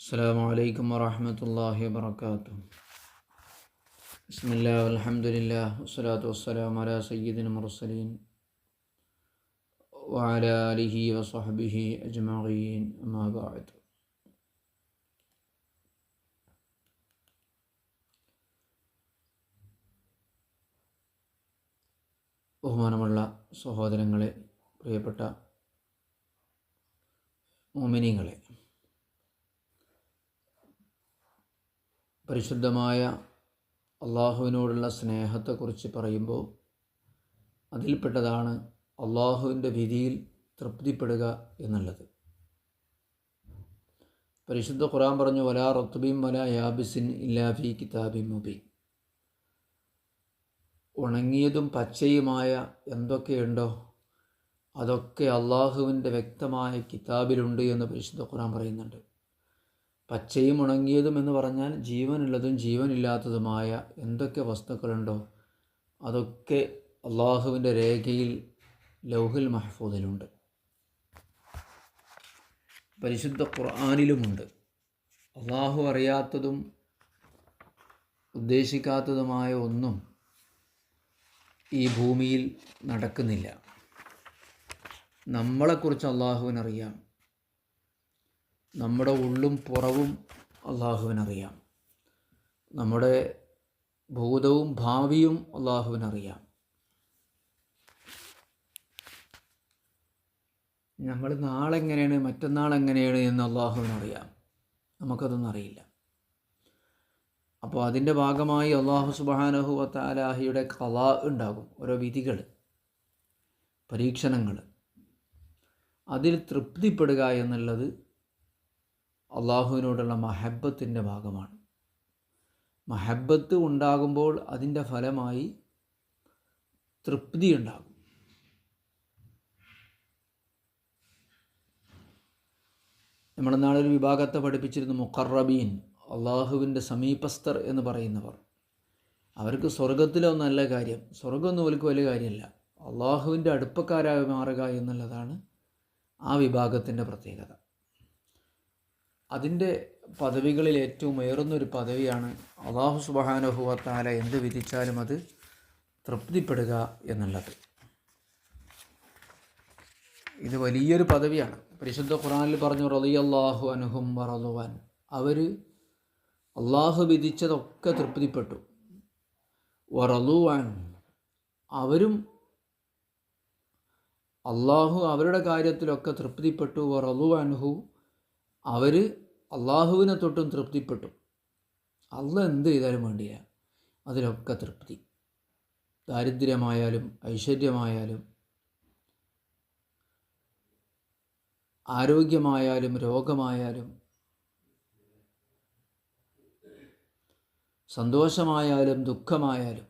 السلام عليكم ورحمة الله وبركاته بسم الله والحمد لله والصلاة والسلام على سيدنا المرسلين وعلى آله وصحبه أجمعين أما بعد ബഹുമാനമുള്ള സഹോദരങ്ങളെ പ്രിയപ്പെട്ട മോമിനിങ്ങളെ പരിശുദ്ധമായ അള്ളാഹുവിനോടുള്ള സ്നേഹത്തെക്കുറിച്ച് പറയുമ്പോൾ അതിൽപ്പെട്ടതാണ് അള്ളാഹുവിന്റെ വിധിയിൽ തൃപ്തിപ്പെടുക എന്നുള്ളത്. പരിശുദ്ധ ഖുറാൻ പറഞ്ഞു വലാ റത്തുബീം വല യാബിസിൻ ഇല്ലാഫി കിതാബി മുബീൻ. ഉണങ്ങിയതും പച്ചയുമായ എന്തൊക്കെയുണ്ടോ അതൊക്കെ അള്ളാഹുവിന്റെ വ്യക്തമായ കിതാബിലുണ്ട് എന്ന് പരിശുദ്ധ ഖുറാൻ പറയുന്നുണ്ട്. പച്ചയും ഉണങ്ങിയതും എന്ന് പറഞ്ഞാൽ ജീവനുള്ളതും ജീവനില്ലാത്തതുമായ എന്തൊക്കെ വസ്തുക്കളുണ്ടോ അതൊക്കെ അള്ളാഹുവിന്റെ രേഖയിൽ ലൗഹിൽ മഹഫൂദിലുണ്ട്. പരിശുദ്ധ ഖുർആാനിലുമുണ്ട്. അള്ളാഹു അറിയാത്തതും ഉദ്ദേശിക്കാത്തതുമായ ഒന്നും ഈ ഭൂമിയിൽ നടക്കുന്നില്ല. നമ്മളെക്കുറിച്ച് അള്ളാഹുവിനറിയാം. നമ്മുടെ ഉള്ളും പുറവും അള്ളാഹുവിനറിയാം. നമ്മുടെ ഭൂതവും ഭാവിയും അള്ളാഹുവിനറിയാം. നമ്മൾ നാളെങ്ങനെയാണ് മറ്റന്നാൾ എങ്ങനെയാണ് എന്ന് അള്ളാഹുവിനറിയാം. നമുക്കതൊന്നും അറിയില്ല. അപ്പോൾ അതിന്റെ ഭാഗമായി അള്ളാഹു സുബാനഹു വത്താലാഹിയുടെ കല ഉണ്ടാകും ഓരോ വിധികൾ പരീക്ഷണങ്ങൾ. അതിൽ തൃപ്തിപ്പെടുക എന്നുള്ളത് അള്ളാഹുവിനോടുള്ള മഹബത്തിന്റെ ഭാഗമാണ്. മഹബത്ത് ഉണ്ടാകുമ്പോൾ അതിന്റെ ഫലമായി തൃപ്തി ഉണ്ടാകും. നമ്മുടെ നാളൊരു വിഭാഗത്തെ പഠിപ്പിച്ചിരുന്നു മുഖറബീൻ അള്ളാഹുവിന്റെ സമീപസ്ഥർ എന്ന് പറയുന്നവർ. അവർക്ക് സ്വർഗത്തിലോ നല്ല കാര്യം. സ്വർഗമൊന്നും അവർക്ക് വലിയ കാര്യമല്ല. അള്ളാഹുവിന്റെ അടുപ്പക്കാരായി മാറുക എന്നുള്ളതാണ് ആ വിഭാഗത്തിന്റെ പ്രത്യേകത. അതിന്റെ പദവികളിൽ ഏറ്റവും ഉയർന്നൊരു പദവിയാണ് അള്ളാഹു സുബാനുഭവത്താല എന്ത് വിധിച്ചാലും അത് തൃപ്തിപ്പെടുക എന്നുള്ളത്. ഇത് വലിയൊരു പദവിയാണ്. പരിശുദ്ധ ഖുറാനിൽ പറഞ്ഞു റളിയല്ലാഹു അനുഹും വറലുവാൻ അവർ അള്ളാഹു വിധിച്ചതൊക്കെ തൃപ്തിപ്പെട്ടു. വറലുവാൻ അവരും അള്ളാഹു അവരുടെ കാര്യത്തിലൊക്കെ തൃപ്തിപ്പെട്ടു. വറലു അൻഹു അവർ അള്ളാഹുവിനെ തൊട്ടും തൃപ്തിപ്പെട്ടു. അള്ള എന്ത് ചെയ്താലും വേണ്ടിയ അതിലൊക്കെ തൃപ്തി. ദാരിദ്ര്യമായാലും ഐശ്വര്യമായാലും ആരോഗ്യമായാലും രോഗമായാലും സന്തോഷമായാലും ദുഃഖമായാലും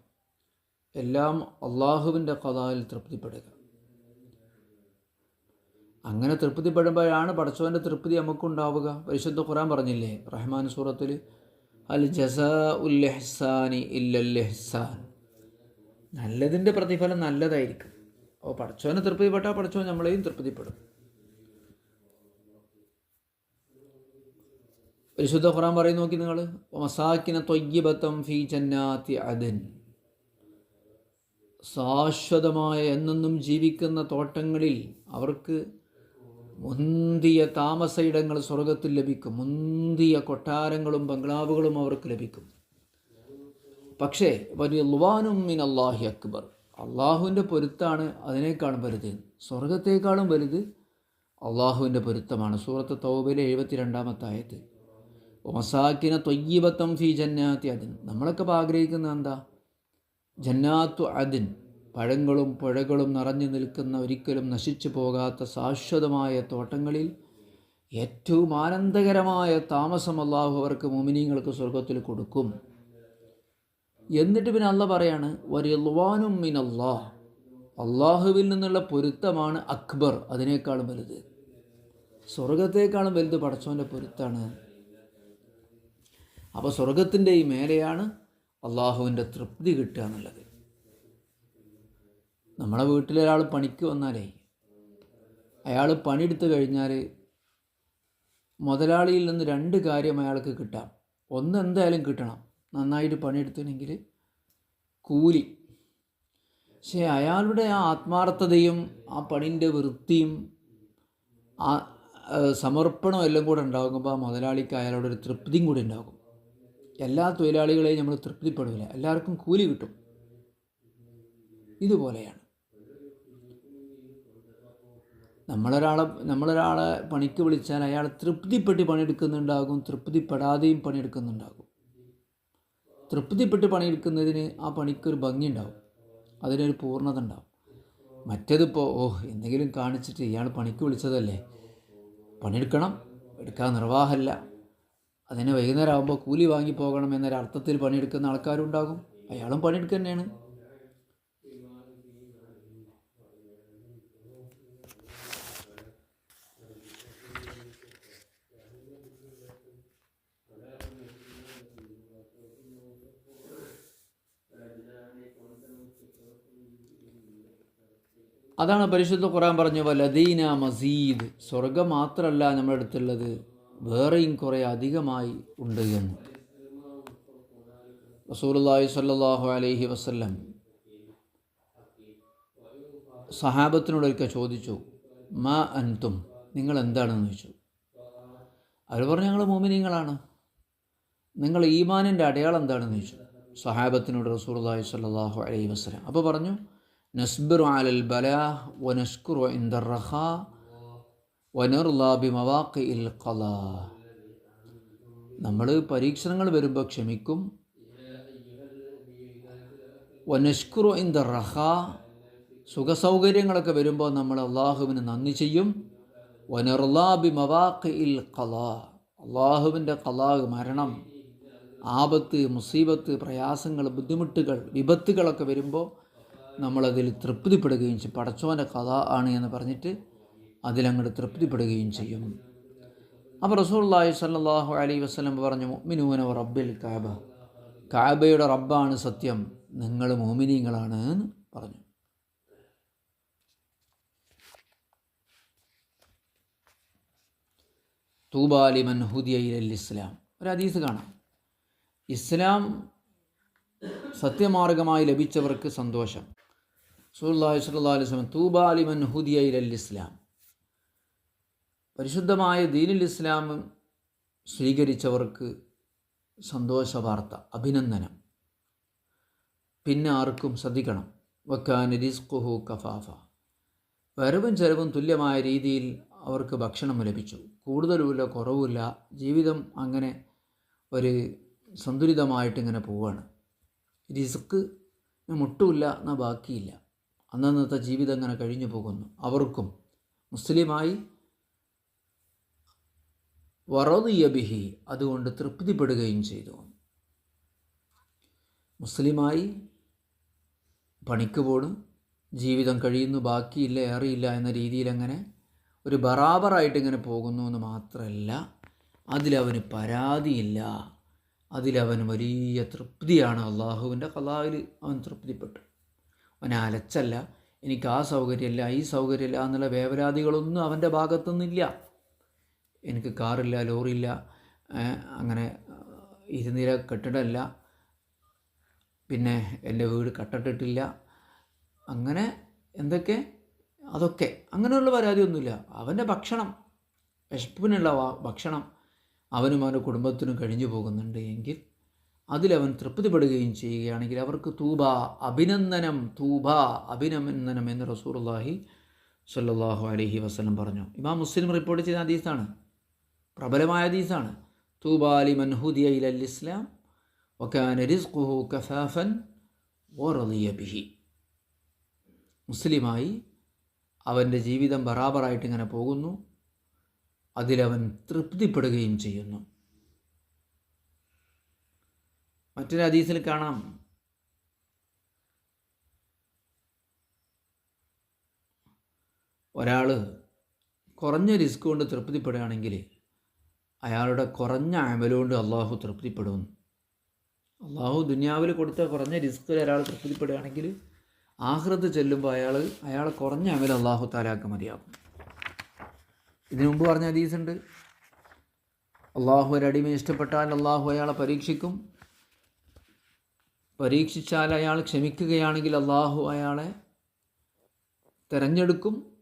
എല്ലാം അള്ളാഹുവിന്റെ കഥായിൽ തൃപ്തിപ്പെടുക. അങ്ങനെ തൃപ്തിപ്പെടുമ്പോഴാണ് പടച്ചവന്റെ തൃപ്തി നമുക്കുണ്ടാവുക. പരിശുദ്ധ ഖുറാൻ പറഞ്ഞില്ലേ? റഹ്മാൻ സൂറത്തിൽ അൽ ജസാ ഉല്ലെഹ്സാനി ഇല്ലല്ലെഹ്സാൻ നല്ലതിന്റെ പ്രതിഫലം നല്ലതായിരിക്കും. അപ്പോൾ പടച്ചവനെ തൃപ്തിപ്പെട്ടാൽ പടച്ചവൻ നമ്മളെയും തൃപ്തിപ്പെടും. പരിശുദ്ധ ഖുറാൻ പറയും നോക്കി നിങ്ങൾ. മസാക്കിന തൊയ്യബത്തം ഫി ജന്നാത്തി അദൻ. ശാശ്വതമായ എന്നെന്നും ജീവിക്കുന്ന തോട്ടങ്ങളിൽ അവർക്ക് മുന്തിയ താമസയിടങ്ങൾ സ്വർഗത്തിൽ ലഭിക്കും. മുന്തിയ കൊട്ടാരങ്ങളും ബംഗ്ലാവുകളും അവർക്ക് ലഭിക്കും. പക്ഷേ വലിയ ലുവാനും മിൻ അള്ളാഹി അക്ബർ. അള്ളാഹുവിന്റെ പൊരുത്താണ് അതിനേക്കാളും വലുത്. സ്വർഗത്തേക്കാളും വലുത് അള്ളാഹുവിന്റെ പൊരുത്തമാണ്. സൂറത്ത് തൗബയിലെ എഴുപത്തി രണ്ടാമത്തായത് ഒമസാക്കിന തൊയ്യബത്തം ഫി ജന്നാത്തി അതിൻ നമ്മളൊക്കെ ആഗ്രഹിക്കുന്ന എന്താ? ജന്നാത്തു അതിൻ പഴങ്ങളും പുഴകളും നിറഞ്ഞു നിൽക്കുന്ന ഒരിക്കലും നശിച്ചു പോകാത്ത ശാശ്വതമായ തോട്ടങ്ങളിൽ ഏറ്റവും ആനന്ദകരമായ താമസം അള്ളാഹു അവർക്ക് മുമിനീങ്ങൾക്ക് സ്വർഗത്തിൽ കൊടുക്കും. എന്നിട്ട് പിന്നെ അല്ല പറയാണ് വരിൽവാനും മിൻ അള്ളാഹ് അള്ളാഹുവിൽ നിന്നുള്ള പൊരുത്തമാണ് അക്ബർ അതിനേക്കാളും വലുത്. സ്വർഗത്തേക്കാളും വലുത് പടച്ചോന്റെ പൊരുത്താണ്. അപ്പോൾ സ്വർഗത്തിന്റെ ഈ മേലെയാണ് അള്ളാഹുവിന്റെ തൃപ്തി കിട്ടുക എന്നുള്ളത്. നമ്മളെ വീട്ടിലൊരാൾ പണിക്ക് വന്നാലേ അയാൾ പണിയെടുത്ത് കഴിഞ്ഞാൽ മുതലാളിയിൽ നിന്ന് രണ്ട് കാര്യം അയാൾക്ക് കിട്ടാം. ഒന്ന് എന്തായാലും കിട്ടണം. നന്നായിട്ട് പണിയെടുത്തിനെങ്കിൽ കൂലി. പക്ഷേ അയാളുടെ ആ ആത്മാർത്ഥതയും ആ പണിന്റെ വൃത്തിയും ആ സമർപ്പണം എല്ലാം കൂടെ ഉണ്ടാകുമ്പോൾ ആ മുതലാളിക്ക് അയാളുടെ അയാളോടൊരു തൃപ്തിയും കൂടി ഉണ്ടാകും. എല്ലാ തൊഴിലാളികളെയും നമ്മൾ തൃപ്തിപ്പെടില്ല എല്ലാവർക്കും കൂലി കിട്ടും. ഇതുപോലെയാണ്. നമ്മളൊരാളെ നമ്മളൊരാളെ പണിക്ക് വിളിച്ചാൽ അയാൾ തൃപ്തിപ്പെട്ട് പണിയെടുക്കുന്നുണ്ടാകും തൃപ്തിപ്പെടാതെയും പണിയെടുക്കുന്നുണ്ടാകും. തൃപ്തിപ്പെട്ട് പണിയെടുക്കുന്നതിന് ആ പണിക്കൊരു ഭംഗിയുണ്ടാവും. അതിനൊരു പൂർണത ഉണ്ടാവും. മറ്റേതിപ്പോൾ ഓ എന്തെങ്കിലും കാണിച്ചിട്ട് ഇയാൾ പണിക്ക് വിളിച്ചതല്ലേ? പണിയെടുക്കണം എടുക്കാൻ നിർവാഹമല്ല. അതിന് വൈകുന്നേരം ആകുമ്പോൾ കൂലി വാങ്ങി പോകണം എന്നൊരർത്ഥത്തിൽ പണിയെടുക്കുന്ന ആൾക്കാരുണ്ടാകും. അയാളും പണിയെടുക്കുക തന്നെയാണ്. അതാണ് പരിശുദ്ധ ഖുറാൻ പറഞ്ഞ വലദീന മസീദ് സ്വർഗം മാത്രമല്ല നമ്മുടെ അടുത്തുള്ളത് വേറെയും കുറേ അധികമായി ഉണ്ട് എന്ന്. റസൂലുള്ളാഹി സ്വല്ലല്ലാഹു അലൈഹി വസ്ല്ലം സഹാബത്തിനോടൊരിക്കൽ ചോദിച്ചു മാ അൻതും? നിങ്ങൾ എന്താണെന്ന് ചോദിച്ചു. അവർ പറഞ്ഞു ഞങ്ങൾ മോമിനിങ്ങളാണ്. നിങ്ങൾ ഈമാനിന്റെ അടയാളം എന്താണെന്ന് ചോദിച്ചു. സഹാബത്തിനോട് റസൂലുള്ളാഹി സ്വല്ലല്ലാഹു അലൈഹി വസ്ലം അപ്പോൾ പറഞ്ഞു നസ്ബിറു അലൽ ബലാ വനഷ്കുറു ഇന്ദർ റഖാ വനർലാ ഇൽ ഖലാ നമ്മൾ പരീക്ഷണങ്ങൾ വരുമ്പോൾ ക്ഷമിക്കും. വനഷ്കുറു ഇന്ദർ റഖാ സുഖസൗകര്യങ്ങളൊക്കെ വരുമ്പോൾ നമ്മൾ അള്ളാഹുവിന് നന്ദി ചെയ്യും. വനർലാബി മവാഖ് ഇൽ ഖലാ അള്ളാഹുവിന്റെ കലാഹ് മരണം ആപത്ത് മുസീബത്ത് പ്രയാസങ്ങൾ ബുദ്ധിമുട്ടുകൾ വിപത്തുകളൊക്കെ വരുമ്പോൾ നമ്മളതിൽ തൃപ്തിപ്പെടുകയും ചെയ്യും. പടച്ചോന്റെ കഥ ആണ് എന്ന് പറഞ്ഞിട്ട് അതിലങ്ങോട്ട് തൃപ്തിപ്പെടുകയും ചെയ്യും. അപ്പോൾ റസൂള്ളി സല്ലാഹു അലൈ വസ്ലം പറഞ്ഞു മുഅ്മിനൂന റബ്ബിൽ കാബ. കാബയുടെ റബ്ബാണ് സത്യം. നിങ്ങൾ മോമിനീങ്ങളാണ് എന്ന് പറഞ്ഞു. തൂബാലിമൻ ഹുദിയയിൽ ഇസ്ലാം. ഒരു അതീസ് കാണാം. ഇസ്ലാം സത്യമാർഗമായി ലഭിച്ചവർക്ക് സന്തോഷം. സുല്ലാഹി സ്വല്ലാ അലൈഹി വസല്ലം തൂബാലിമൻ ഹുദിയയിൽ ഇസ്ലാം. പരിശുദ്ധമായ ദീനുൽ ഇസ്ലാം സ്വീകരിച്ചവർക്ക് സന്തോഷ വാർത്ത അഭിനന്ദനം. പിന്നെ ആർക്കും ശ്രദ്ധിക്കണം. വക്കാൻ റിസ്ഖുഹു കഫാഫ. വരവും ചെലവും തുല്യമായ രീതിയിൽ അവർക്ക് ഭക്ഷണം ലഭിച്ചു. കൂടുതലുമില്ല കുറവുമില്ല. ജീവിതം അങ്ങനെ ഒരു സന്തുലിതമായിട്ട് ഇങ്ങനെ പോവാണ്. റിസ്ക് മുട്ടുമില്ല എന്നാൽ ബാക്കിയില്ല. അന്നന്നത്തെ ജീവിതം അങ്ങനെ കഴിഞ്ഞു പോകുന്നു. അവർക്കും മുസ്ലിമായി വറദിയബിഹി അതുകൊണ്ട് തൃപ്തിപ്പെടുകയും ചെയ്തു. മുസ്ലിമായി പണിക്ക് പോണു ജീവിതം കഴിയുന്നു ബാക്കിയില്ല ഏറിയില്ല എന്ന രീതിയിൽ അങ്ങനെ ഒരു ബറാബറായിട്ട് ഇങ്ങനെ പോകുന്നു എന്ന് മാത്രമല്ല അതിലവന് പരാതിയില്ല. അതിലവൻ വലിയ തൃപ്തിയാണ്. അള്ളാഹുവിന്റെ കലാവിൽ അവൻ തൃപ്തിപ്പെട്ടു. അവൻ അലച്ചല്ല. എനിക്ക് ആ സൗകര്യമില്ല ഈ സൗകര്യമില്ല എന്നുള്ള വേവലാതികളൊന്നും അവന്റെ ഭാഗത്തുനിന്നില്ല. എനിക്ക് കാറില്ല ലോറിയില്ല അങ്ങനെ ഇരുനിര കെട്ടിടമില്ല. പിന്നെ എന്റെ വീട് കട്ടിട്ടിട്ടില്ല. അങ്ങനെ എന്തൊക്കെ? അതൊക്കെ. അങ്ങനെയുള്ള പരാതിയൊന്നുമില്ല. അവന്റെ ഭക്ഷണം വിശപ്പിനുള്ള ഭക്ഷണം അവനും അവന്റെ കുടുംബത്തിനും കഴിഞ്ഞു പോകുന്നുണ്ട് എങ്കിൽ അതിലവൻ തൃപ്തിപ്പെടുകയും ചെയ്യുകയാണെങ്കിൽ അവർക്ക് തൂബ അഭിനന്ദനം തൂബ അഭിനന്ദനം എന്ന് റസൂർല്ലാഹി സല്ലാഹു അലഹി വസ്ലം പറഞ്ഞു. ഇമാം മുസ്ലിം റിപ്പോർട്ട് ചെയ്ത ഹദീസാണ്. പ്രബലമായ ഹദീസാണ്. തൂബാലി മൻഹുദിയ ഇലൽ ഇസ്ലാം വക്കാന റിസ്ഖുഹു കഫാഫൻ ഓറലിയ ബിഹി. മുസ്ലിമായി അവന്റെ ജീവിതം ബറാബറായിട്ട് ഇങ്ങനെ പോകുന്നു. അതിലവൻ തൃപ്തിപ്പെടുകയും ചെയ്യുന്നു. മറ്റൊരു ഹദീസിൽ കാണാം. ഒരാൾ കുറഞ്ഞ റിസ്ക് കൊണ്ട് തൃപ്തിപ്പെടുകയാണെങ്കിൽ അയാളുടെ കുറഞ്ഞ അമലുകൊണ്ട് അള്ളാഹു തൃപ്തിപ്പെടും. അള്ളാഹു ദുനിയാവിൽ കൊടുത്ത കുറഞ്ഞ റിസ്ക്കിൽ ഒരാൾ തൃപ്തിപ്പെടുകയാണെങ്കിൽ ആഹ്റത്ത് ചെല്ലുമ്പോൾ അയാൾ അയാളെ കുറഞ്ഞ അമൽ അള്ളാഹു താലാക്ക് മതിയാകും. ഇതിനു മുമ്പ് പറഞ്ഞ ഹദീസുണ്ട് അള്ളാഹു ഒരടിമയെ ഇഷ്ടപ്പെട്ടാൽ അള്ളാഹു അയാളെ പരീക്ഷിക്കും. പരീക്ഷിച്ചാൽ അയാൾ ക്ഷമിക്കുകയാണെങ്കിൽ അള്ളാഹു അയാളെ തിരഞ്ഞെടുക്കും.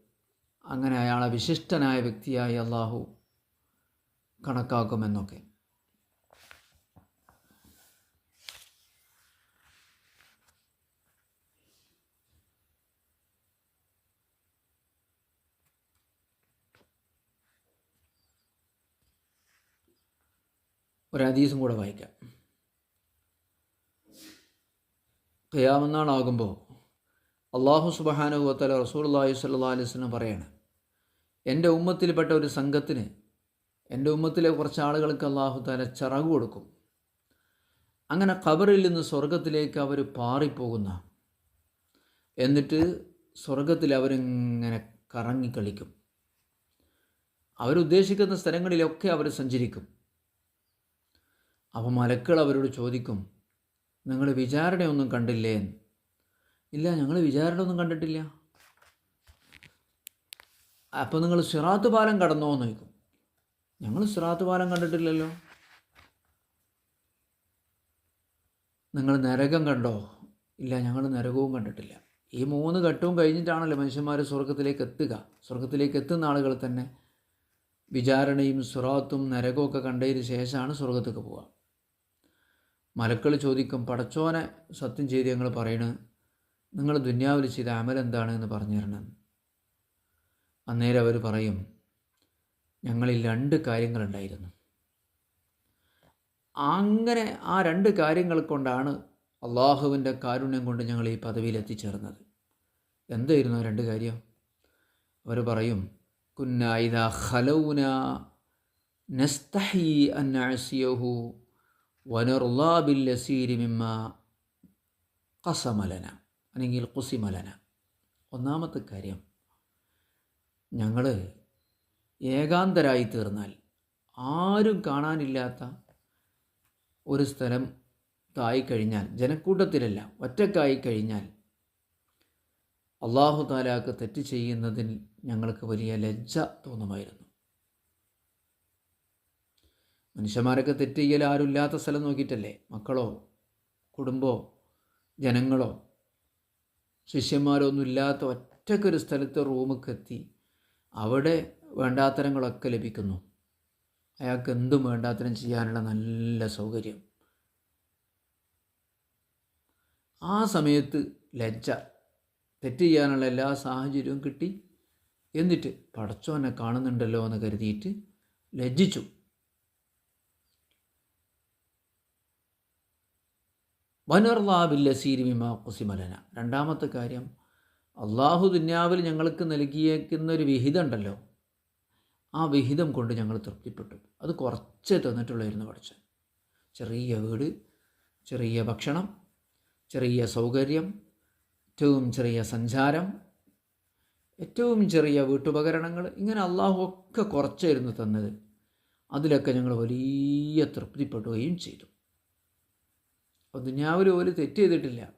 അങ്ങനെ അയാളെ വിശിഷ്ടനായ വ്യക്തിയായി അള്ളാഹു കണക്കാക്കുമെന്നൊക്കെ. ഒരു ഹദീസും കൂടെ വായിക്കാം. ഖിയാമന്നാളാകുമ്പോൾ അള്ളാഹു സുബഹാനുഭവത്തല റസൂൽല്ലാഹി സല്ലാ സ്വലം പറയാണ് എന്റെ ഉമ്മത്തിൽപ്പെട്ട ഒരു സംഘത്തിന് എന്റെ ഉമ്മത്തിലെ കുറച്ച് ആളുകൾക്ക് അള്ളാഹു താല ചിറകു കൊടുക്കും. അങ്ങനെ ഖബറിൽ നിന്ന് സ്വർഗത്തിലേക്ക് അവർ പാറിപ്പോകുന്ന എന്നിട്ട് സ്വർഗത്തിൽ അവരിങ്ങനെ കറങ്ങിക്കളിക്കും അവരുദ്ദേശിക്കുന്ന സ്ഥലങ്ങളിലൊക്കെ അവർ സഞ്ചരിക്കും. അപ്പോൾ മലക്കൾ അവരോട് ചോദിക്കും നിങ്ങൾ വിചാരണയൊന്നും കണ്ടില്ലേ? ഇല്ല ഞങ്ങൾ വിചാരണയൊന്നും കണ്ടിട്ടില്ല. അപ്പോൾ നിങ്ങൾ സിറാത്ത് പാലം കടന്നോ എന്ന് ചോദിക്കും. ഞങ്ങൾ സിറാത്ത് പാലം കണ്ടിട്ടില്ലല്ലോ. നിങ്ങൾ നരകം കണ്ടോ? ഇല്ല ഞങ്ങൾ നരകവും കണ്ടിട്ടില്ല. ഈ മൂന്ന് ഘട്ടവും കഴിഞ്ഞിട്ടാണല്ലോ മനുഷ്യന്മാർ സ്വർഗത്തിലേക്ക് എത്തുക. സ്വർഗത്തിലേക്ക് എത്തുന്ന ആളുകൾ തന്നെ വിചാരണയും സുറാത്തും നരകവും ഒക്കെ കണ്ടതിന് ശേഷമാണ് സ്വർഗത്തേക്ക് പോവുക. മലക്കൾ ചോദിക്കും പടച്ചോനെ സത്യം ചെയ്ത് ഞങ്ങൾ പറയണ് നിങ്ങൾ ദുന്യാവിൽ ചെയ്ത അമൽ എന്താണ്? എന്ന് പറഞ്ഞു തരണം. അന്നേരം അവർ പറയും ഞങ്ങളിൽ രണ്ട് കാര്യങ്ങളുണ്ടായിരുന്നു അങ്ങനെ ആ രണ്ട് കാര്യങ്ങൾ കൊണ്ടാണ് അള്ളാഹുവിന്റെ കാരുണ്യം കൊണ്ട് ഞങ്ങൾ ഈ പദവിയിൽ എത്തിച്ചേർന്നത്. എന്തായിരുന്നു രണ്ട് കാര്യം? അവർ പറയും കുന്ന ഇതാ ഖലൗന നസ്തഹി അന്നഅസിയഹു മിമ്മ കസമലന അല്ലെങ്കിൽ കുസിമലന ഒന്നാമത്തെ കാര്യം ഞങ്ങൾ ഏകാന്തരായി തീർന്നാൽ ആരും കാണാനില്ലാത്ത ഒരു സ്ഥലം തായി കഴിഞ്ഞാൽ ജനക്കൂട്ടത്തിലല്ല ഒറ്റക്കായി കഴിഞ്ഞാൽ അള്ളാഹു താലാക്ക് തെറ്റ് ചെയ്യുന്നതിൽ ഞങ്ങൾക്ക് വലിയ ലജ്ജ തോന്നുമായിരുന്നു. മനുഷ്യന്മാരൊക്കെ തെറ്റ് ചെയ്യൽ ആരുമില്ലാത്ത സ്ഥലം നോക്കിയിട്ടല്ലേ? മക്കളോ കുടുംബമോ ജനങ്ങളോ? ശിഷ്യന്മാരോ ഒന്നുമില്ലാത്ത ഒറ്റക്കൊരു സ്ഥലത്ത് റൂമൊക്കെ എത്തി അവിടെ വേണ്ടാത്തരങ്ങളൊക്കെ ലഭിക്കുന്നു. അയാൾക്ക് എന്തും വേണ്ടാത്തരം ചെയ്യാനുള്ള നല്ല സൗകര്യം. ആ സമയത്ത് ലജ്ജ. തെറ്റ് ചെയ്യാനുള്ള എല്ലാ സാഹചര്യവും കിട്ടി. എന്നിട്ട് പടച്ചോനെ കാണുന്നുണ്ടല്ലോ എന്ന് കരുതിയിട്ട് ലജ്ജിച്ചു. വനർലാബില്ലസീരിമിമാ കുസിമലന രണ്ടാമത്തെ കാര്യം അള്ളാഹു ദുന്യാവിൽ ഞങ്ങൾക്ക് നൽകിയേക്കുന്ന ഒരു വിഹിതം ഉണ്ടല്ലോ ആ വിഹിതം കൊണ്ട് ഞങ്ങൾ തൃപ്തിപ്പെട്ടു. അത് കുറച്ചേ തന്നിട്ടുള്ളായിരുന്നു പഠിച്ചൻ ചെറിയ വീട് ചെറിയ ഭക്ഷണം ചെറിയ സൗകര്യം ഏറ്റവും ചെറിയ സഞ്ചാരം ഏറ്റവും ചെറിയ വീട്ടുപകരണങ്ങൾ ഇങ്ങനെ അള്ളാഹു ഒക്കെ കുറച്ചായിരുന്നു തന്നത്. അതിലൊക്കെ ഞങ്ങൾ വലിയ തൃപ്തിപ്പെടുകയും ചെയ്തു. അപ്പോൾ ദുനിയാവിൽ ഒരു തെറ്റ് ചെയ്തിട്ടില്ല.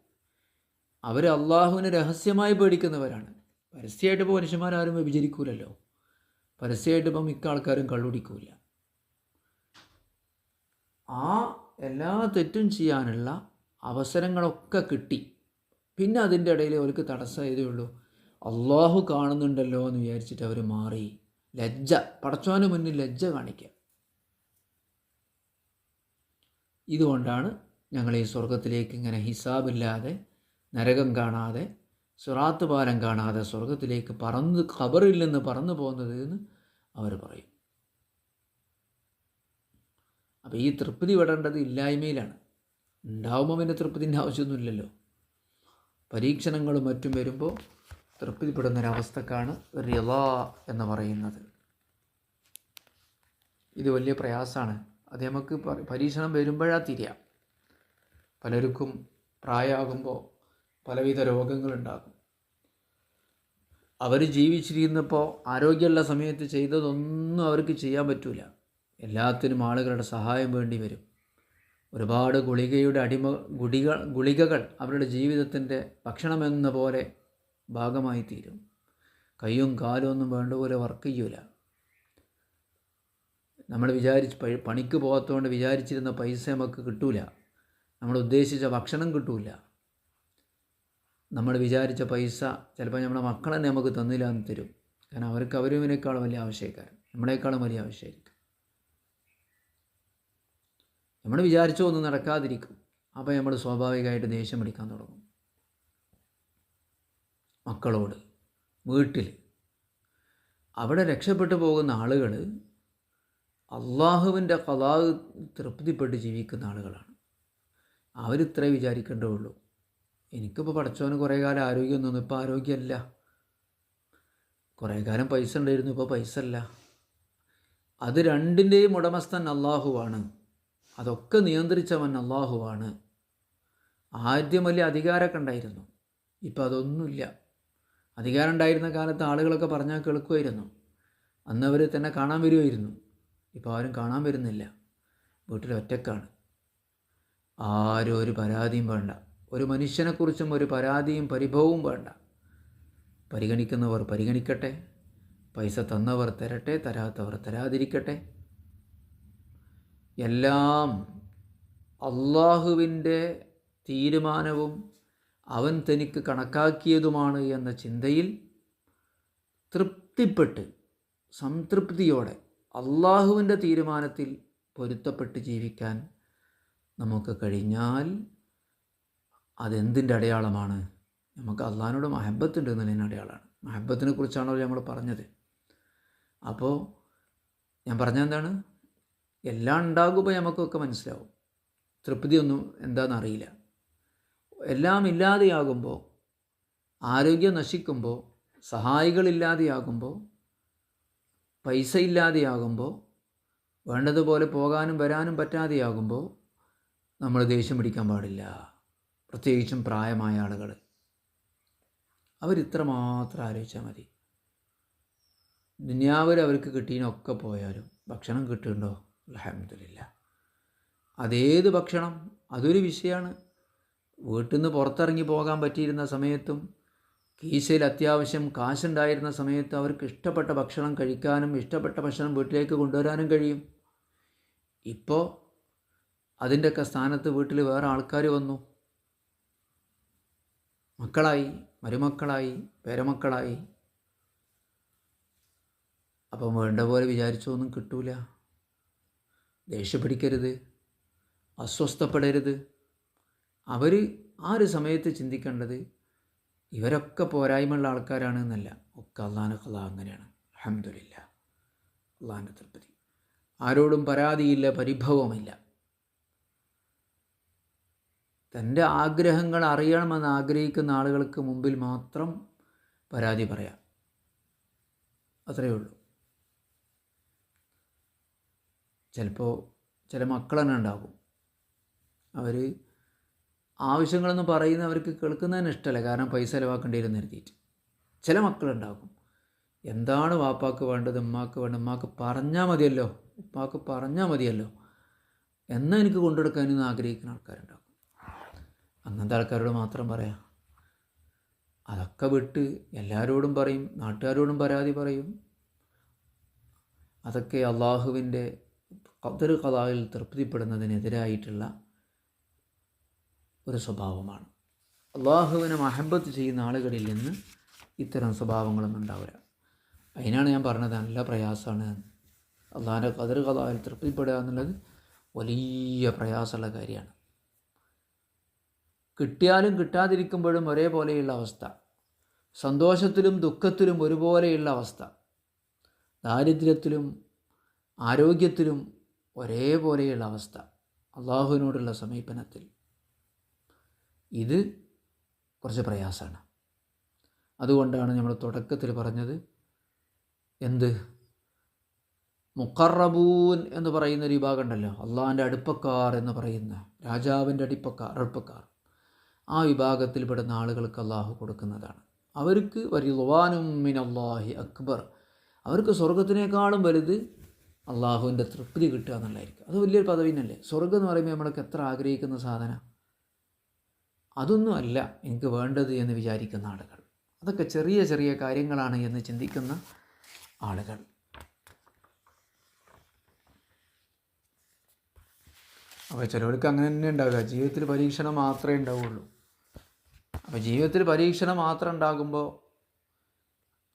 അവർ അള്ളാഹുവിനെ രഹസ്യമായി പേടിക്കുന്നവരാണ്. പരസ്യമായിട്ട് ഇപ്പോൾ മനുഷ്യന്മാരാരും വ്യഭിചരിക്കൂലല്ലോ. പരസ്യമായിട്ട് ഇപ്പം മിക്ക ആൾക്കാരും കള്ളുടിക്കൂല. ആ എല്ലാ തെറ്റും ചെയ്യാനുള്ള അവസരങ്ങളൊക്കെ കിട്ടി. പിന്നെ അതിന്റെ ഇടയിൽ അവർക്ക് തടസ്സമായതേ ഉള്ളൂ. അള്ളാഹു കാണുന്നുണ്ടല്ലോ എന്ന് വിചാരിച്ചിട്ട് അവർ മാറി. ലജ്ജ. പടച്ചോന് മുന്നിൽ ലജ്ജ കാണിക്കുക. ഇതുകൊണ്ടാണ് ഞങ്ങൾ ഈ സ്വർഗത്തിലേക്ക് ഇങ്ങനെ ഹിസാബില്ലാതെ നരകം കാണാതെ സുറാത്ത് പാലം കാണാതെ സ്വർഗത്തിലേക്ക് പറന്ന് ഖബറിൽ നിന്ന് പറന്നു പോകുന്നത് എന്ന് അവർ പറയും. അപ്പോൾ ഈ തൃപ്തി വിടേണ്ടത് ഇല്ലായ്മയിലാണ്. ഉണ്ടാവുമ്പോൾ പിന്നെ തൃപ്തിന്റെ ആവശ്യമൊന്നുമില്ലല്ലോ. പരീക്ഷണങ്ങളും മറ്റും വരുമ്പോൾ തൃപ്തിപ്പെടുന്നൊരവസ്ഥക്കാണ് റിള എന്ന് പറയുന്നത്. ഇത് വലിയ പ്രയാസമാണ്. അത് നമുക്ക് പരീക്ഷണം വരുമ്പോഴാ തിരിയാം. പലർക്കും പ്രായമാകുമ്പോൾ പലവിധ രോഗങ്ങളുണ്ടാകും. അവർ ജീവിച്ചിരിക്കുന്നപ്പോൾ ആരോഗ്യമുള്ള സമയത്ത് ചെയ്തതൊന്നും അവർക്ക് ചെയ്യാൻ പറ്റില്ല എല്ലാത്തിനും ആളുകളുടെ സഹായം വേണ്ടി വരും. ഒരുപാട് ഗുളികയുടെ അടിമ ഗുളിക ഗുളികകൾ അവരുടെ ജീവിതത്തിന്റെ ഭക്ഷണമെന്ന പോലെ ഭാഗമായി തീരും കൈയും കാലും ഒന്നും വേണ്ട പോലെ വർക്ക് ചെയ്യൂല. നമ്മൾ വിചാരിച്ച് പണിക്ക് പോകാത്തതുകൊണ്ട് വിചാരിച്ചിരുന്ന പൈസ നമുക്ക് കിട്ടൂല. നമ്മൾ ഉദ്ദേശിച്ച ഭക്ഷണം കിട്ടൂല. നമ്മൾ വിചാരിച്ച പൈസ ചിലപ്പോൾ നമ്മുടെ മക്കൾ തന്നെ നമുക്ക് തന്നില്ല എന്ന് തരും. കാരണം അവർക്ക് അവരുവിനേക്കാളും വലിയ ആവശ്യക്കാരൻ നമ്മളെക്കാളും വലിയ ആവശ്യമായിരിക്കും. നമ്മൾ വിചാരിച്ചോ ഒന്നും നടക്കാതിരിക്കും. അപ്പോൾ നമ്മൾ സ്വാഭാവികമായിട്ട് ദേഷ്യം പിടിക്കാൻ തുടങ്ങും. മക്കളോട് വീട്ടിൽ അവിടെ രക്ഷപ്പെട്ടു പോകുന്ന ആളുകൾ അള്ളാഹുവിന്റെ കഥാ തൃപ്തിപ്പെട്ട് ജീവിക്കുന്ന ആളുകളാണ്. അവരിത്രേ വിചാരിക്കേണ്ടതുള്ളൂ എനിക്കിപ്പോൾ പഠിച്ചവന് കുറേ കാലം ആരോഗ്യം തന്നു ഇപ്പോൾ ആരോഗ്യമല്ല. കുറേ കാലം പൈസ ഉണ്ടായിരുന്നു ഇപ്പോൾ പൈസ അല്ല. അത് രണ്ടിന്റെയും ഉടമസ്ഥൻ അള്ളാഹുവാണ്. അതൊക്കെ നിയന്ത്രിച്ചവൻ അള്ളാഹുവാണ്. ആദ്യം വലിയ അധികാരമൊക്കെ ഉണ്ടായിരുന്നു. ഇപ്പം അതൊന്നുമില്ല. അധികാരം ഉണ്ടായിരുന്ന കാലത്ത് ആളുകളൊക്കെ പറഞ്ഞാൽ കേൾക്കുമായിരുന്നു. അന്നവർ തന്നെ കാണാൻ വരുമായിരുന്നു. ഇപ്പോൾ ആരും കാണാൻ വരുന്നില്ല. വീട്ടിൽ ഒറ്റക്കാണ്. ആരും ഒരു പരാതിയും വേണ്ട. ഒരു മനുഷ്യനെക്കുറിച്ചും ഒരു പരാതിയും പരിഭവവും വേണ്ട. പരിഗണിക്കുന്നവർ പരിഗണിക്കട്ടെ. പൈസ തന്നവർ തരട്ടെ തരാത്തവർ തരാതിരിക്കട്ടെ. എല്ലാം അള്ളാഹുവിന്റെ തീരുമാനവും അവൻ തനിക്ക് കണക്കാക്കിയതുമാണ് എന്ന ചിന്തയിൽ തൃപ്തിപ്പെട്ട് സംതൃപ്തിയോടെ അള്ളാഹുവിന്റെ തീരുമാനത്തിൽ പൊരുത്തപ്പെട്ട് ജീവിക്കാൻ നമുക്ക് കഴിഞ്ഞാൽ അതെന്തിന്റെ അടയാളമാണ്? നമുക്ക് അള്ളഹാനോട് മഹബത്തുണ്ട് എന്നതിന് അടയാളമാണ്. മഹബത്തിനെ കുറിച്ചാണല്ലോ നമ്മൾ പറഞ്ഞത്. അപ്പോൾ ഞാൻ പറഞ്ഞ എന്താണ്? എല്ലാം ഉണ്ടാകുമ്പോൾ നമുക്കൊക്കെ മനസ്സിലാവും. തൃപ്തിയൊന്നും എന്താണെന്ന് അറിയില്ല. എല്ലാം ഇല്ലാതെയാകുമ്പോൾ ആരോഗ്യം നശിക്കുമ്പോൾ സഹായികളില്ലാതെയാകുമ്പോൾ പൈസ ഇല്ലാതെയാകുമ്പോൾ വേണ്ടതുപോലെ പോകാനും വരാനും പറ്റാതെയാകുമ്പോൾ നമ്മൾ ദേഷ്യം പിടിക്കാൻ പാടില്ല. പ്രത്യേകിച്ചും പ്രായമായ ആളുകൾ അവരിത്ര മാത്രം ആലോചിച്ചാൽ മതി. ദുനിയാവിൽ അവർക്ക് കിട്ടീനൊക്കെ പോയാലും ഭക്ഷണം കിട്ടുന്നുണ്ടോ? അലഹമില്ല അതേത് ഭക്ഷണം? അതൊരു വിഷയമാണ് വീട്ടിൽ നിന്ന് പുറത്തിറങ്ങി പോകാൻ പറ്റിയിരുന്ന സമയത്തും കീശയിൽ അത്യാവശ്യം കാശുണ്ടായിരുന്ന സമയത്ത് അവർക്ക് ഇഷ്ടപ്പെട്ട ഭക്ഷണം കഴിക്കാനും ഇഷ്ടപ്പെട്ട ഭക്ഷണം വീട്ടിലേക്ക് കൊണ്ടുവരാനും കഴിയും. ഇപ്പോൾ അതിന്റെയൊക്കെ സ്ഥാനത്ത് വീട്ടിൽ വേറെ ആൾക്കാർ വന്നു. മക്കളായി മരുമക്കളായി പേരമക്കളായി. അപ്പം വേണ്ട പോലെ വിചാരിച്ചൊന്നും കിട്ടൂല. ദേഷ്യപ്പിടിക്കരുത്. അസ്വസ്ഥപ്പെടരുത്. അവർ ആ ഒരു സമയത്ത് ചിന്തിക്കേണ്ടത് ഇവരൊക്കെ പോരായ്മയുള്ള ആൾക്കാരാണ് എന്നല്ല ഒക്കെ അള്ളാഹാന കഥ അങ്ങനെയാണ്. അഹമ്മദില്ല അള്ളാഹാന്റെ തൃപ്തി. ആരോടും പരാതിയില്ല പരിഭവമില്ല തന്റെ ആഗ്രഹങ്ങൾ അറിയണമെന്ന് ആഗ്രഹിക്കുന്ന ആളുകൾക്ക് മുമ്പിൽ മാത്രം പരാതി പറയാം. അത്രയേ ഉള്ളൂ. ചിലപ്പോൾ ചില മക്കൾ തന്നെ ഉണ്ടാകും. അവർ ആവശ്യങ്ങളെന്ന് പറയുന്ന അവർക്ക് കേൾക്കുന്നതിന് ഇഷ്ടമല്ല. കാരണം പൈസ ചിലവാക്കേണ്ടി വരും നിർത്തിയിട്ട് ചില മക്കളുണ്ടാകും എന്താണ് വാപ്പാക്ക് വേണ്ടത്? ഉമ്മാക്ക് വേണ്ടത്? ഉമ്മാക്ക് പറഞ്ഞാൽ മതിയല്ലോ. ഉപ്പാക്ക് പറഞ്ഞാൽ മതിയല്ലോ. എന്നാൽ എനിക്ക് കൊണ്ടെടുക്കാനെന്ന് ആഗ്രഹിക്കുന്ന ആൾക്കാരുണ്ടാകും. അങ്ങനത്തെ ആൾക്കാരോട് മാത്രം പറയാം. അതൊക്കെ വിട്ട് എല്ലാവരോടും പറയും നാട്ടുകാരോടും പരാതി പറയും. അതൊക്കെ അള്ളാഹുവിന്റെ ഖദർ കഥാവിൽ തൃപ്തിപ്പെടുന്നതിനെതിരായിട്ടുള്ള ഒരു സ്വഭാവമാണ്. അള്ളാഹുവിനെ മഹബത്ത് ചെയ്യുന്ന ആളുകളിൽ നിന്ന് ഇത്തരം സ്വഭാവങ്ങളൊന്നും ഉണ്ടാവില്ല അതിനാണ് ഞാൻ പറഞ്ഞത് നല്ല പ്രയാസമാണ്. അള്ളാഹിന്റെ കതിർ കഥാവിൽ തൃപ്തിപ്പെടുക എന്നുള്ളത് വലിയ പ്രയാസമുള്ള കാര്യമാണ്. കിട്ടിയാലും കിട്ടാതിരിക്കുമ്പോഴും ഒരേപോലെയുള്ള അവസ്ഥ. സന്തോഷത്തിലും ദുഃഖത്തിലും ഒരുപോലെയുള്ള അവസ്ഥ. ദാരിദ്ര്യത്തിലും ആരോഗ്യത്തിലും ഒരേപോലെയുള്ള അവസ്ഥ. അള്ളാഹുവിനോടുള്ള സമീപനത്തിൽ. ഇത് കുറച്ച് പ്രയാസമാണ്. അതുകൊണ്ടാണ് നമ്മൾ തുടക്കത്തിൽ പറഞ്ഞത് എന്ത്? മുക്കറബൂൻ എന്ന് പറയുന്ന ഒരു വിഭാഗം ഉണ്ടല്ലോ അള്ളാഹിന്റെ അടുപ്പക്കാർ എന്ന് പറയുന്ന രാജാവിന്റെ അടുപ്പക്കാർ അടുപ്പക്കാർ ആ വിഭാഗത്തിൽപ്പെടുന്ന ആളുകൾക്ക് അള്ളാഹു കൊടുക്കുന്നതാണ്. അവർക്ക് വരിളുവാനും മിൻ അള്ളാഹി അക്ബർ. അവർക്ക് സ്വർഗത്തിനേക്കാളും വലുത് അള്ളാഹുവിന്റെ തൃപ്തി കിട്ടുക എന്നുള്ളതായിരിക്കും. അത് വലിയൊരു പദവി തന്നെയല്ലേ സ്വർഗം എന്ന് പറയുമ്പോൾ നമ്മളൊക്കെ എത്ര ആഗ്രഹിക്കുന്ന സാധന? അതൊന്നുമല്ല എനിക്ക് വേണ്ടത് എന്ന് വിചാരിക്കുന്ന ആളുകൾ. അതൊക്കെ ചെറിയ ചെറിയ കാര്യങ്ങളാണ് എന്ന് ചിന്തിക്കുന്ന ആളുകൾ. അപ്പോൾ ചിലവർക്ക് അങ്ങനെ തന്നെ ഉണ്ടാവുക ജീവിതത്തിൽ പരീക്ഷണം മാത്രമേ ഉണ്ടാവുള്ളൂ അപ്പോൾ ജീവിതത്തിൽ പരീക്ഷണം മാത്രം ഉണ്ടാകുമ്പോൾ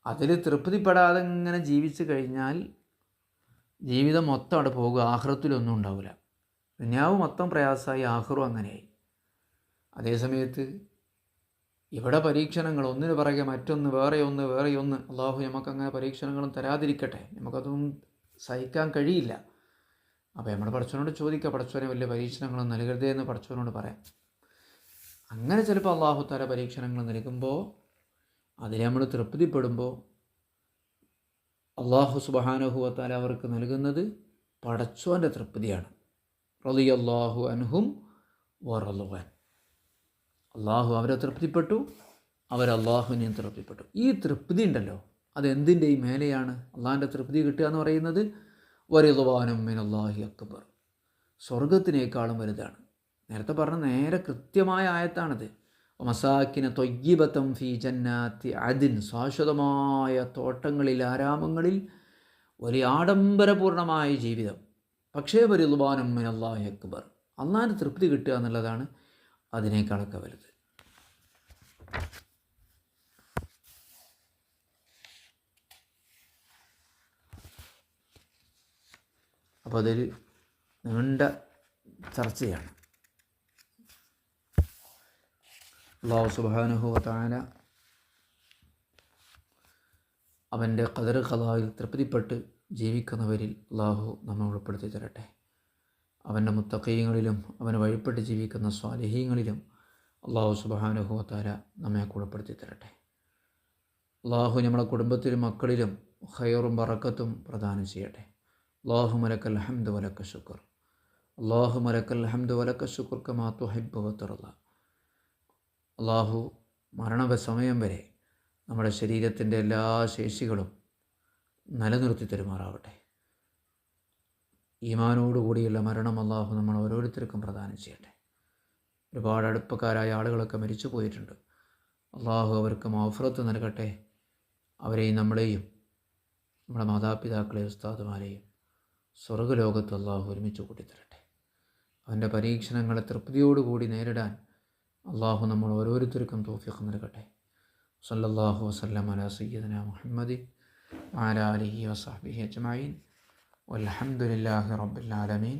അതിൽ തൃപ്തിപ്പെടാതെ ഇങ്ങനെ ജീവിച്ചു കഴിഞ്ഞാൽ ജീവിതം മൊത്തം അവിടെ പോകുക ആഹ്റത്തിലൊന്നും ഉണ്ടാവില്ല ദുന്യാവ് മൊത്തം പ്രയാസമായി ആഹ്റും അങ്ങനെയായി. അതേസമയത്ത് ഇവിടെ പരീക്ഷണങ്ങൾ ഒന്നിന് പിറകെ മറ്റൊന്ന് വേറെ ഒന്ന് വേറെ ഒന്ന്. അള്ളാഹു നമുക്ക് അങ്ങനെ പരീക്ഷണങ്ങളും തരാതിരിക്കട്ടെ. നമുക്കതൊന്നും സഹിക്കാൻ കഴിയില്ല. അപ്പോൾ നമ്മുടെ പഠിച്ചവനോട് ചോദിക്കുക പഠിച്ചവനെ വലിയ പരീക്ഷണങ്ങളും നൽകരുതേ എന്ന് പഠിച്ചവനോട് പറയാം. അങ്ങനെ ചിലപ്പോൾ അള്ളാഹുത്താര പരീക്ഷണങ്ങൾ നൽകുമ്പോൾ അതിൽ നമ്മൾ തൃപ്തിപ്പെടുമ്പോൾ അള്ളാഹു സുബാനുഹുവത്താല അവർക്ക് നൽകുന്നത് പടച്ചോന്റെ തൃപ്തിയാണ്. റലി അള്ളാഹു അൻഹും വറലുവാൻ അള്ളാഹു അവരെ തൃപ്തിപ്പെട്ടു അവർ അള്ളാഹുവിനെയും തൃപ്തിപ്പെട്ടു. ഈ തൃപ്തി ഉണ്ടല്ലോ അതെന്തിന്റെ ഈ മേലെയാണ് അള്ളാഹിന്റെ തൃപ്തി കിട്ടുക എന്ന് പറയുന്നത്. വരിതുവാനും മിനല്ലാഹി അക്ബർ. സ്വർഗത്തിനേക്കാളും വലുതാണ്. നേരത്തെ പറഞ്ഞ നേരെ കൃത്യമായ ആയത്താണത്. മസാക്കിന് തൊയ്യബത്തം ഫി ജന്നാത്തി അതിൻ ശാശ്വതമായ തോട്ടങ്ങളിൽ ആരാമങ്ങളിൽ വലിയ ആഡംബരപൂർണമായ ജീവിതം. പക്ഷേ മിൻ അള്ളാഹി അക്ബർ. അള്ളാഹിന്റെ തൃപ്തി കിട്ടുക എന്നുള്ളതാണ് അതിനേക്കാളൊക്കെ വലുത്. അപ്പോൾ അതൊരു നീണ്ട ചർച്ചയാണ്. അള്ളാഹു സുബാനുഹുവത്താന അവന്റെ കതറ് കഥാവിൽ തൃപ്തിപ്പെട്ട് ജീവിക്കുന്നവരിൽ അള്ളാഹു നമ്മെ ഉൾപ്പെടുത്തി തരട്ടെ. അവന്റെ മുത്തക്കയങ്ങളിലും അവന് വഴിപ്പെട്ട് ജീവിക്കുന്ന സ്വാലഹീങ്ങളിലും അള്ളാഹു സുബാനുഹുവത്താര നമ്മെ കൂടപ്പെടുത്തി തരട്ടെ. അള്ളാഹു നമ്മളെ കുടുംബത്തിലും മക്കളിലും ഹയറും ബറക്കത്തും പ്രദാനം ചെയ്യട്ടെ. അള്ളാഹു മലക്കൽ ഹംദ് വലക്ക ശുക്ർ. അള്ളാഹു മലക്കൽ ഹംദ് വലക്ക ശുക്ർ കമാ തുഹബ്ബ വത്തറുള്ള അള്ളാഹു മരണ സമയം വരെ നമ്മുടെ ശരീരത്തിന്റെ എല്ലാ ശേഷികളും നിലനിർത്തി തരുമാറാവട്ടെ. ഈമാനോടുകൂടിയുള്ള മരണം അള്ളാഹു നമ്മൾ ഓരോരുത്തർക്കും പ്രദാനം ചെയ്യട്ടെ. ഒരുപാട് അടുപ്പക്കാരായ ആളുകളൊക്കെ മരിച്ചു പോയിട്ടുണ്ട്. അള്ളാഹു അവർക്ക് മാഫറത്ത് നൽകട്ടെ. അവരെയും നമ്മളെയും നമ്മുടെ മാതാപിതാക്കളെയും ഉസ്താദുമാരെയും സ്വർഗലോകത്ത് അള്ളാഹു ഒരുമിച്ച് കൂട്ടിത്തരട്ടെ. അവന്റെ പരീക്ഷണങ്ങളെ തൃപ്തിയോടുകൂടി നേരിടാൻ അള്ളാഹു നമ്മൾ ഓരോരുത്തർക്കും തോഫിഖ് നൽകട്ടെ. സല്ലല്ലാഹു വസല്ലം അല സയ്യിദന മുഹമ്മദി ആല അലിഹി വസാബിഹി അജ്മീൻ വലഹമുല്ലാഹി റബ്ബുലാലമീൻ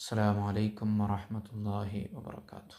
അസ്സാം വലൈക്കും വാഹമത്തല്ലാഹി വാത്തു